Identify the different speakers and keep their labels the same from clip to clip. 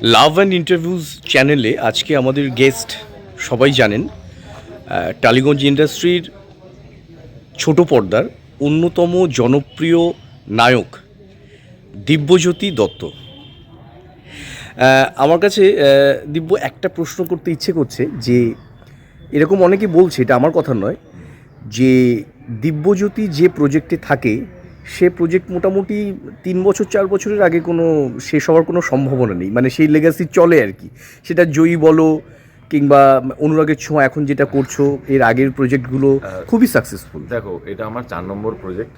Speaker 1: Love and interviews চ্যানেলে আজকে আমাদের গেস্ট সবাই জানেন টালিগঞ্জ ইন্ডাস্ট্রির ছোট পর্দার অন্যতম জনপ্রিয় নায়ক দিব্যজ্যোতি দত্ত। আমার কাছে দিব্য একটা প্রশ্ন করতে ইচ্ছে করছে যে, এরকম অনেকে বলছে, এটা আমার কথা নয়, যে দিব্যজ্যোতি যে প্রজেক্টে থাকে সে প্রজেক্ট মোটামুটি তিন বছর চার বছরের আগে কোনো শেষ হওয়ার কোনো সম্ভাবনা নেই। মানে সেই লেগাসি চলে আর কি। সেটা জয়ী বলো কিংবা অনুরাগের ছোঁয়া এখন যেটা করছ এর আগের প্রজেক্টগুলো খুবই সাকসেসফুল
Speaker 2: দেখো এটা আমার চার নম্বর প্রজেক্ট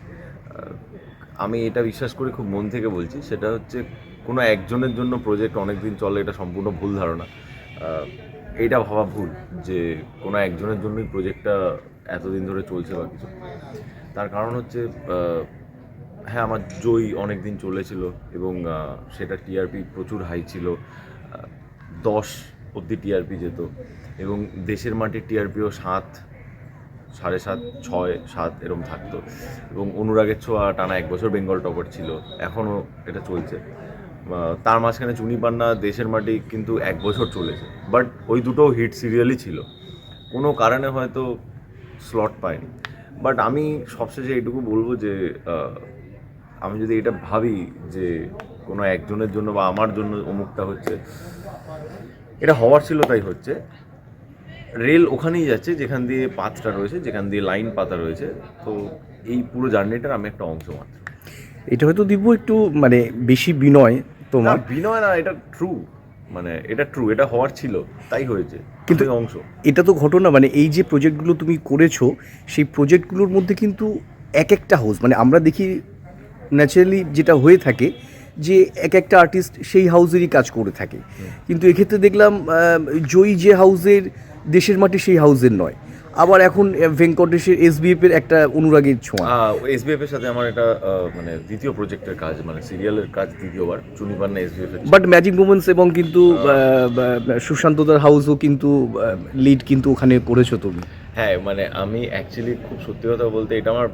Speaker 2: আমি এটা বিশ্বাস করে খুব মন থেকে বলছি সেটা হচ্ছে কোনো একজনের জন্য প্রজেক্ট অনেক দিন চলে এটা সম্পূর্ণ ভুল ধারণা। এটা ভাবা ভুল যে কোনো একজনের জন্যই প্রজেক্টটা এতদিন ধরে চলছে বা কিছু। তার কারণ হচ্ছে হ্যাঁ আমার জয় অনেক দিন চলেছিল এবং সেটা টিআরপি প্রচুর হাই ছিল। দশ অবধি টিআরপি যেত এবং দেশের মাটির টিআরপিও সাত, সাড়ে সাত, ছয়, সাত এরম থাকতো এবং অনুরাগের ছোঁয়া টানা এক বছর বেঙ্গল টপার ছিল। এখনও এটা চলছে। তার মাঝখানে চুনি পান্না দেশের মাটি কিন্তু এক বছর চলেছে। বাট ওই দুটো হিট সিরিয়ালই ছিল। কোনো কারণে হয়তো স্লট পায়নি। বাট আমি সবশেষে এইটুকু বলব যে আমি যদি এটা ভাবি যে কোনো একজনের জন্য বা আমার জন্য অমুকটা হচ্ছে এটা হওয়ার ছিল তাই হচ্ছে। রেল ওখানেই যাচ্ছে যেখান দিয়ে পাতটা রয়েছে যেখান দিয়ে লাইন পাতা রয়েছে। তো এই পুরো জার্নিটার আমি একটা অংশ মাত্র।
Speaker 1: এটা হয়তো দিব্য একটু মানে বেশি বিনয় তোমার।
Speaker 2: বিনয় না এটা ট্রু মানে এটা ট্রু এটা হওয়ার ছিল তাই হয়েছে।
Speaker 1: কিন্তু-
Speaker 2: কিন্তু অংশ।
Speaker 1: এটা তো ঘটনা মানে এই যে প্রজেক্টগুলো তুমি করেছ সেই প্রজেক্টগুলোর মধ্যে কিন্তু এক একটা হাউস মানে আমরা দেখি ন্যাচারালি যেটা হয়ে থাকে যে এক একটা আর্টিস্ট সেই হাউজেরই কাজ করে থাকে। কিন্তু এক্ষেত্রে দেখলাম জয়ী যে হাউজের দেশের মাটি সেই হাউজের নয়। আবার এখন ভেঙ্কটেশের এসবিএফ এর একটা অনুরাগের ছোঁয়া।
Speaker 2: এসবিএফ এর সাথে আমার এটা আহ, মানে দ্বিতীয় প্রজেক্টের কাজ মানে সিরিয়ালের কাজ দ্বিতীয়বার চুনিপান্না এসবিএফ এর
Speaker 1: বাট ম্যাজিক মোমেন্টস এবং কিন্তু সুশান্তদার হাউসও কিন্তু লিড কিন্তু ওখানে করেছ তুমি।
Speaker 2: হ্যাঁ মানে আমি অ্যাকচুয়ালি খুব সত্যি কথা বলতে এটা আমার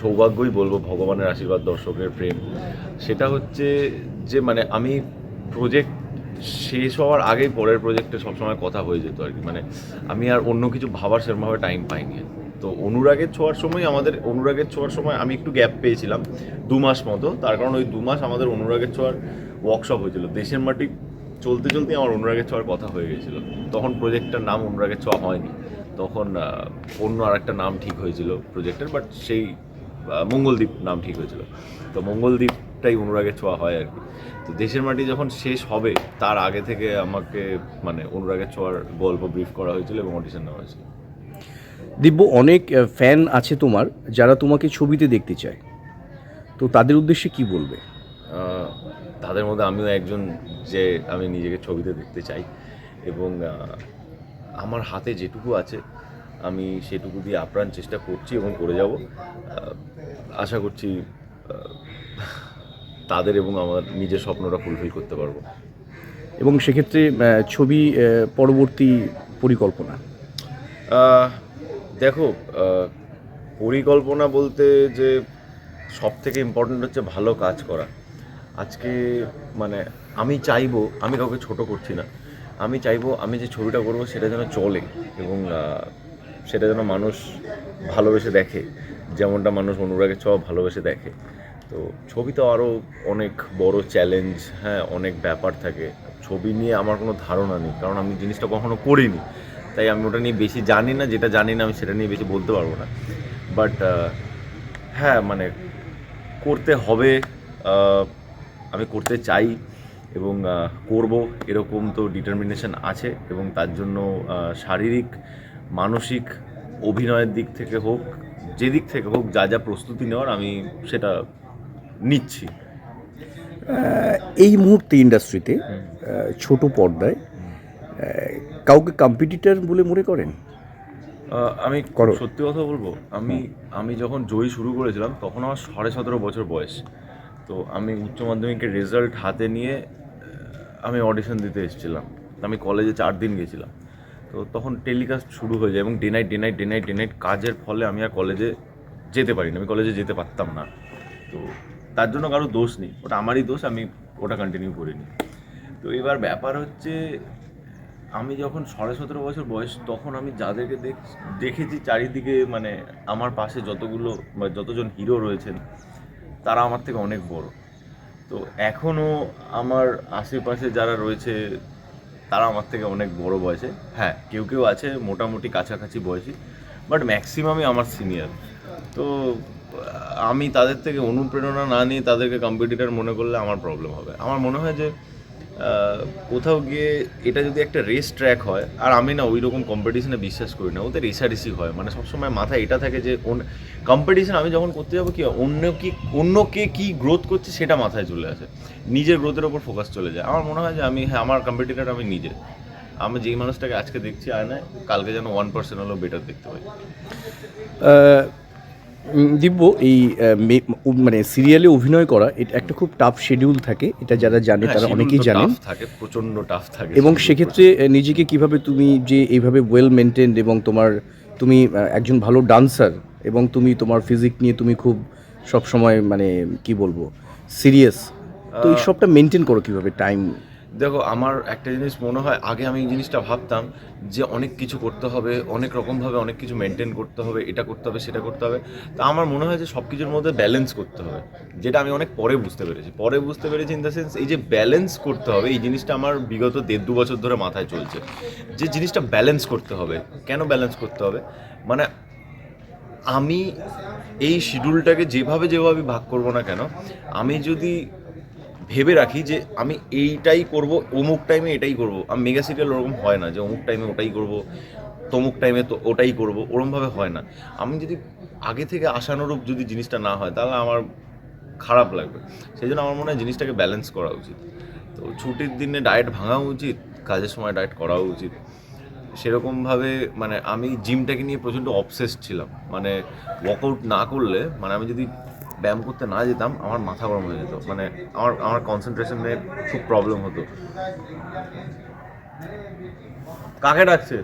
Speaker 2: সৌভাগ্যই বলব ভগবানের আশীর্বাদ দর্শকের প্রেম। সেটা হচ্ছে যে মানে আমি প্রজেক্ট শেষ হওয়ার আগেই পরের প্রজেক্টে সবসময় কথা হয়ে যেত আর কি। মানে আমি আর অন্য কিছু ভাবার সেরকমভাবে টাইম পাইনি তো অনুরাগের ছোঁয়ার সময় আমাদের, অনুরাগের ছোঁয়ার সময় আমি একটু গ্যাপ পেয়েছিলাম, দু মাস মতো। তার কারণ ওই দু মাস আমাদের অনুরাগের ছোঁয়ার ওয়ার্কশপ হয়েছিল। দেশের মাটি চলতে চলতে আমার অনুরাগের ছোঁয়ার কথা হয়ে গেছিল। তখন প্রজেক্টটার নাম অনুরাগের ছোঁয়া হয়নি। তখন অন্য আরেকটা নাম ঠিক হয়েছিল প্রজেক্টের বাট সেই মঙ্গলদ্বীপ নাম ঠিক হয়েছিল। তো মঙ্গলদ্বীপটাই অনুরাগের ছোঁয়া হয় আর কি। তো দেশের মাটি যখন শেষ হবে তার আগে থেকে আমাকে মানে অনুরাগের ছোঁয়ার গল্প ব্রিফ করা হয়েছিল এবং অডিশন নেওয়া হয়েছিল।
Speaker 1: দিব্য অনেক ফ্যান আছে তোমার যারা তোমাকে ছবিতে দেখতে চায়। তো তাদের উদ্দেশ্যে কি বলবে?
Speaker 2: তাদের মধ্যে আমিও একজন যে আমি নিজেকে ছবিতে দেখতে চাই এবং আমার হাতে যেটুকু আছে আমি সেটুকু দিয়ে আপ্রাণ চেষ্টা করছি এবং করে যাব। আশা করছি তাদের এবং আমার নিজের স্বপ্নটা ফুলফিল করতে পারব।
Speaker 1: এবং সেক্ষেত্রে ছবি পরবর্তী পরিকল্পনা?
Speaker 2: দেখো পরিকল্পনা বলতে যে সব থেকে ইম্পর্ট্যান্ট হচ্ছে ভালো কাজ করা। আজকে মানে আমি চাইব আমি কাউকে ছোট করছি না। আমি চাইব আমি যে ছবিটা করব সেটা যেন চলে এবং সেটা যেন মানুষ ভালোবেসে দেখে। যেমনটা মানুষ অনুরাগের ছোঁয়া ভালোবেসে দেখে। তো ছবি তো আরও অনেক বড় চ্যালেঞ্জ হ্যাঁ অনেক ব্যাপার থাকে। ছবি নিয়ে আমার কোনো ধারণা নেই, কারণ আমি জিনিসটা কখনো করিনি। তাই আমি ওটা নিয়ে বেশি জানি না, যেটা জানি না আমি সেটা নিয়ে বেশি বলতে পারব না। বাট হ্যাঁ মানে করতে হবে আমি করতে চাই এবং করব। এরকম তো ডিটারমিনেশন আছে এবং তার জন্য শারীরিক, মানসিক অভিনয়ের দিক থেকে হোক যে দিক থেকে হোক যা যা প্রস্তুতি নেওয়ার আমি সেটা নিচ্ছি।
Speaker 1: এই মুহূর্তে ইন্ডাস্ট্রিতে ছোট পর্দায় কাউকে কম্পিটিটর বলে মনে করেন?
Speaker 2: আমি। সত্যি কথা বলব আমি আমি যখন জয়ী শুরু করেছিলাম তখন আমার সাড়ে সতেরো বছর বয়স। তো আমি উচ্চ মাধ্যমিকের রেজাল্ট হাতে নিয়ে আমি অডিশন দিতে এসেছিলাম। আমি কলেজে চার দিন গেছিলাম। তো তখন টেলিকাস্ট শুরু হয়ে যায় এবং day night day night day night day night কাজের ফলে আমি আর কলেজে যেতে পারিনি। আমি কলেজে যেতে পারতাম না। তো তার জন্য কারও দোষ নেই। ওটা আমারই দোষ, আমি ওটা কন্টিনিউ করিনি। তো এবার ব্যাপার হচ্ছে, আমি যখন সাড়ে সতেরো বছর বয়স, তখন আমি যাদেরকে দেখ, দেখেছি চারিদিকে মানে আমার পাশে যতগুলো বা যতজন হিরো রয়েছেন, তারা আমার থেকে অনেক বড়। তো এখনও আমার আশেপাশে যারা রয়েছে তারা আমার থেকে অনেক বড় বয়সে। হ্যাঁ কেউ কেউ আছে মোটামুটি কাছাকাছি বয়সী বাট ম্যাক্সিমামই আমার সিনিয়র তো, আমি তাদের থেকে অনুপ্রেরণা না নিয়ে তাদেরকে কম্পিটিটার মনে করলে আমার প্রবলেম হবে। আমার মনে হয় যে কোথাও গিয়ে এটা যদি একটা রেস ট্র্যাক হয়, আর আমি না ওই রকম কম্পিটিশনে বিশ্বাস করি না, ওদের রেসারেসি হয়। মানে সবসময় মাথায় এটা থাকে যে কম্পিটিশন আমি যখন করতে যাব কি, অন্য কি, অন্য কে কি গ্রোথ করছে সেটা মাথায় চলে আসে। নিজের গ্রোথের ওপর ফোকাস চলে যায়। আমার মনে হয় যে আমি হ্যাঁ আমার কম্পিটিটার আমি নিজে আমি যেই মানুষটাকে আজকে দেখছি আয়নায়, কালকে যেন ওয়ান পার্সেন্ট হলেও বেটার দেখতে পাই।
Speaker 1: দিব্য এই মে- মানে সিরিয়ালে অভিনয় করা এটা একটা খুব টাফ শিডিউল থাকে এটা যারা জানে
Speaker 2: হ্যাঁ,
Speaker 1: তারা অনেকেই
Speaker 2: জানে থাকে প্রচণ্ড টাফ থাকে
Speaker 1: এবং সেক্ষেত্রে নিজেকে কীভাবে তুমি যে এইভাবে ওয়েল মেনটেন্ড এবং তোমার তুমি একজন ভালো ডান্সার এবং তুমি তোমার ফিজিক নিয়ে তুমি খুব সব সময় মানে কি বলব সিরিয়াস তো এই সবটা মেনটেন করো কীভাবে টাইম
Speaker 2: দেখো, আমার একটা জিনিস মনে হয়, আগে আমি এই জিনিসটা ভাবতাম যে অনেক কিছু করতে হবে, অনেক রকমভাবে অনেক কিছু মেনটেন করতে হবে, এটা করতে হবে, সেটা করতে হবে। তা আমার মনে হয় যে সব কিছুর মধ্যে ব্যালেন্স করতে হবে, যেটা আমি অনেক পরে বুঝতে পেরেছি। পরে বুঝতে পেরেছি ইন দ্য সেন্স এই যে ব্যালেন্স করতে হবে, এই জিনিসটা আমার বিগত দেড় দু বছর ধরে মাথায় চলছে। যে জিনিসটা ব্যালেন্স করতে হবে, কেন ব্যালেন্স করতে হবে? মানে আমি এই শিডিউলটাকে যেভাবে যেভাবে ভাগ করব না কেন, আমি যদি ভেবে রাখি যে আমি এইটাই করব, অমুক টাইমে এটাই করব। আমি মেগা সিরিয়াল ওরকম হয় না যে অমুক টাইমে ওটাই করব, তমুক টাইমে তো ওটাই করব, ওরমভাবে হয় না। আমি যদি আগে থেকে আশানুরূপ যদি জিনিসটা না হয়, তাহলে আমার খারাপ লাগবে। সেই জন্য আমার মনে হয় জিনিসটাকে ব্যালেন্স করা উচিত। তো ছুটির দিনে ডায়েট ভাঙা উচিত, কাজের সময় ডায়েট করাও উচিত। সেরকমভাবে মানে আমি জিমটাকে নিয়ে প্রচণ্ড অবসেস ছিলাম। মানে ওয়ার্কআউট না করলে মানে আমি যদি ব্যায়াম করতে না যেতাম আমার মাথা গরম হয়ে যেত। মানে আমার আমার কনসেন্ট্রেশনে খুব প্রবলেম হতো। কাকে ডাকছে?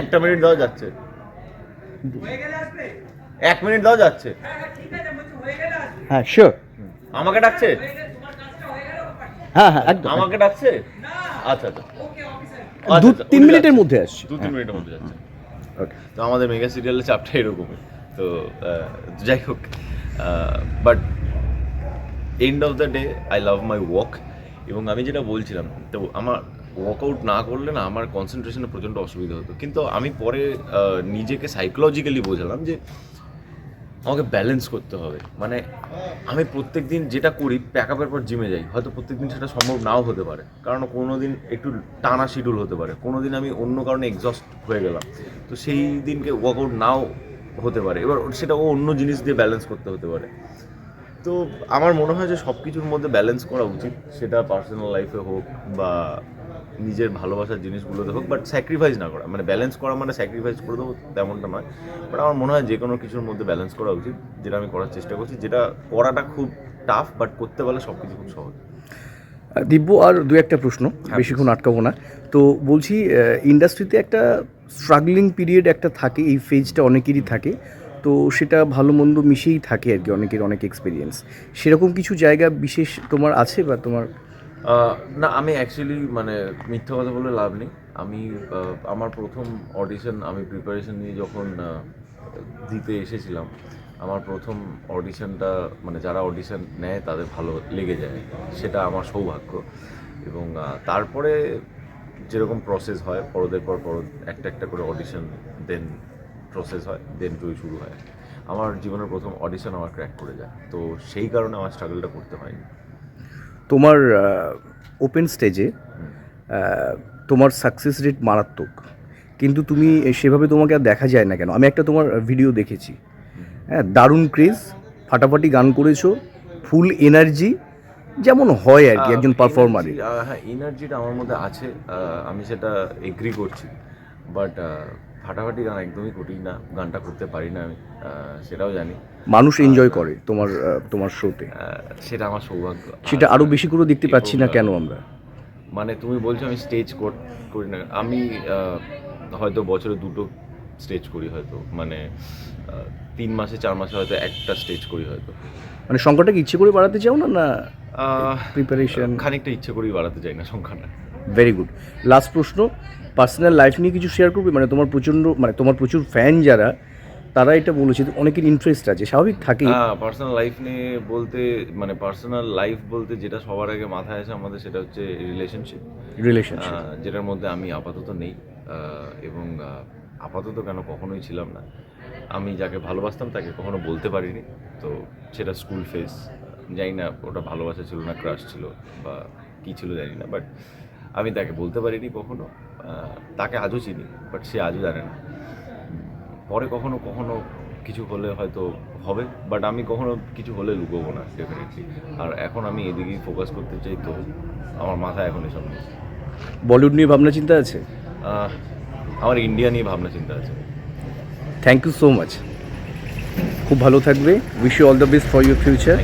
Speaker 2: একটা মিনিট দেওয়া যাচ্ছে। এক মিনিট দেওয়া যাচ্ছে।
Speaker 1: হ্যাঁ শিওর
Speaker 2: আমাকে ডাকছে?
Speaker 1: হ্যাঁ হ্যাঁ একদম
Speaker 2: আমাকে ডাকছে? আচ্ছা আচ্ছা।
Speaker 1: দু
Speaker 2: আচ্ছা,
Speaker 1: তিন মিনিটের মধ্যে আসছে।
Speaker 2: দু তিন মিনিটের মধ্যে যাচ্ছে।
Speaker 1: ওকে
Speaker 2: তো আমাদের মেগা সিরিয়ালের চাপটা এরকমই। তো যাই হোক but end of the day I love my walk এবং আমি যেটা বলছিলাম, তো আমার ওয়ার্কআউট না করলে না আমার কনসেন্ট্রেশনে প্রচণ্ড অসুবিধা হতো। কিন্তু আমি পরে নিজেকে সাইকোলজিক্যালি বোঝালাম যে আমাকে ব্যালেন্স করতে হবে। মানে আমি প্রত্যেক দিন যেটা করি প্যাক আপের পর জিমে যাই। হয়তো প্রত্যেক দিন সেটা সম্ভব নাও হতে পারে। কারণ কোনো দিন একটু টানা শিডিউল হতে পারে। কোনো দিন আমি অন্য কারণে এক্সস্ট হয়ে গেলাম। তো সেই দিনকে ওয়ার্কআউট নাও হতে পারে। এবার সেটা ও অন্য জিনিস দিয়ে ব্যালেন্স করতে হতে পারে। তো আমার মনে হয় যে সব কিছুর মধ্যে ব্যালেন্স করা উচিত। সেটা পার্সোনাল লাইফে হোক বা নিজের ভালোবাসার জিনিসগুলোতে হোক বাট স্যাক্রিফাইস না করা। মানে ব্যালেন্স করা মানে স্যাক্রিফাইস করে দেবো তেমনটা নয়। বাট আমার মনে হয় যে কোনো কিছুর মধ্যে ব্যালেন্স করা উচিত। যেটা আমি করার চেষ্টা করছি। যেটা করাটা খুব টাফ বাট করতে পারলে সব কিছু খুব সহজ।
Speaker 1: দিব্য আর দু একটা প্রশ্ন বেশিক্ষণ আটকাবো না। তো বলছি ইন্ডাস্ট্রিতে একটা স্ট্রাগলিং পিরিয়ড একটা থাকে এই ফেজটা অনেকেরই থাকে। তো সেটা ভালো মন্দ মিশেই থাকে আর কি অনেকের অনেক এক্সপিরিয়েন্স সেরকম কিছু জায়গা বিশেষ তোমার আছে বা তোমার?
Speaker 2: না আমি অ্যাকচুয়ালি মানে মিথ্যা কথা বলে লাভ নেই। আমি আমার প্রথম অডিশন আমি প্রিপারেশন নিয়ে যখন দিতে এসেছিলাম আমার প্রথম অডিশনটা মানে যারা অডিশন নেয় তাদের ভালো লেগে যায় সেটা আমার সৌভাগ্য। এবং তারপরে যেরকম প্রসেস হয় পরদের পর পর একটা একটা করে অডিশন দেন প্রসেস হয় দেন জয় শুরু হয়। আমার জীবনের প্রথম অডিশন আমার ক্র্যাক করে যায়। তো সেই কারণে আমার স্ট্রাগলটা করতে হয়নি।
Speaker 1: তোমার ওপেন স্টেজে তোমার সাকসেস রেট মারাত্মক। কিন্তু তুমি সেভাবে তোমাকে আর দেখা যায় না কেন? আমি একটা তোমার ভিডিও দেখেছি। হ্যাঁ দারুণ ক্রেজ ফাটাফাটি গান করেছ ফুল এনার্জি যেমন হয় আর কি একজন পারফর্মারে
Speaker 2: হ্যাঁ এনার্জিটা আমার মধ্যে আছে আমি সেটা এগ্রি করছি। বাট ফাটাফাটি গান একদমই করি না গানটা করতে পারি না আমি সেটাও জানি।
Speaker 1: মানুষ এনজয় করে তোমার তোমার শোতে
Speaker 2: সেটা আমার সৌভাগ্য।
Speaker 1: সেটা আরও বেশি করে দেখতে পাচ্ছি না কেন আমরা?
Speaker 2: মানে তুমি বলছো আমি স্টেজ করি না। আমি হয়তো বছরে দুটো স্টেজ করি হয়তো। মানে তিন মাসে চার মাসে হয়তো একটা স্টেজ করি হয়তো।
Speaker 1: মানে সংখ্যাটা কি ইচ্ছে করে বাড়াতে চাও না না প্রিপারেশন
Speaker 2: খানিকটা ইচ্ছে করেই বাড়াতে চাই না সংখ্যাটা
Speaker 1: ভেরি গুড লাস্ট প্রশ্ন পার্সোনাল লাইফ নিয়ে কিছু শেয়ার করবে? মানে তোমার প্রচণ্ড মানে তোমার প্রচুর ফ্যান যারা তারা এটা বলেছে অনেকের ইন্টারেস্ট আছে স্বাভাবিক থাকে
Speaker 2: হ্যাঁ পার্সোনাল লাইফ নিয়ে বলতে মানে পার্সোনাল লাইফ বলতে যেটা সবার আগে মাথায় আসে আমাদের সেটা হচ্ছে রিলেশনশিপ
Speaker 1: রিলেশনশিপ
Speaker 2: যেটার মধ্যে আমি আপাতত নেই। এবং আপাতত কেন কখনোই ছিলাম না। আমি যাকে ভালোবাসতাম তাকে কখনো বলতে পারিনি। তো সেটা স্কুল ফেস জানি না ওটা ভালোবাসা ছিল না ক্রাশ ছিল বা কী ছিল জানি না বাট আমি তাকে বলতে পারিনি কখনো। তাকে আজও চিনি বাট সে আজও জানে না। পরে কখনো কখনো কিছু হলে হয়তো হবে বাট আমি কখনো কিছু হলে লুকোবো না ডেফিনেটলি আর এখন আমি এদিকেই ফোকাস করতে চাই তো আমার মাথা এখন এসব নেই।
Speaker 1: বলিউড নিয়ে ভাবনা চিন্তা আছে
Speaker 2: আমার ইন্ডিয়া নিয়ে ভাবনা চিন্তা আছে।
Speaker 1: থ্যাংক ইউ সো মাচ খুব ভালো থাকবে। Wish you all the best for your future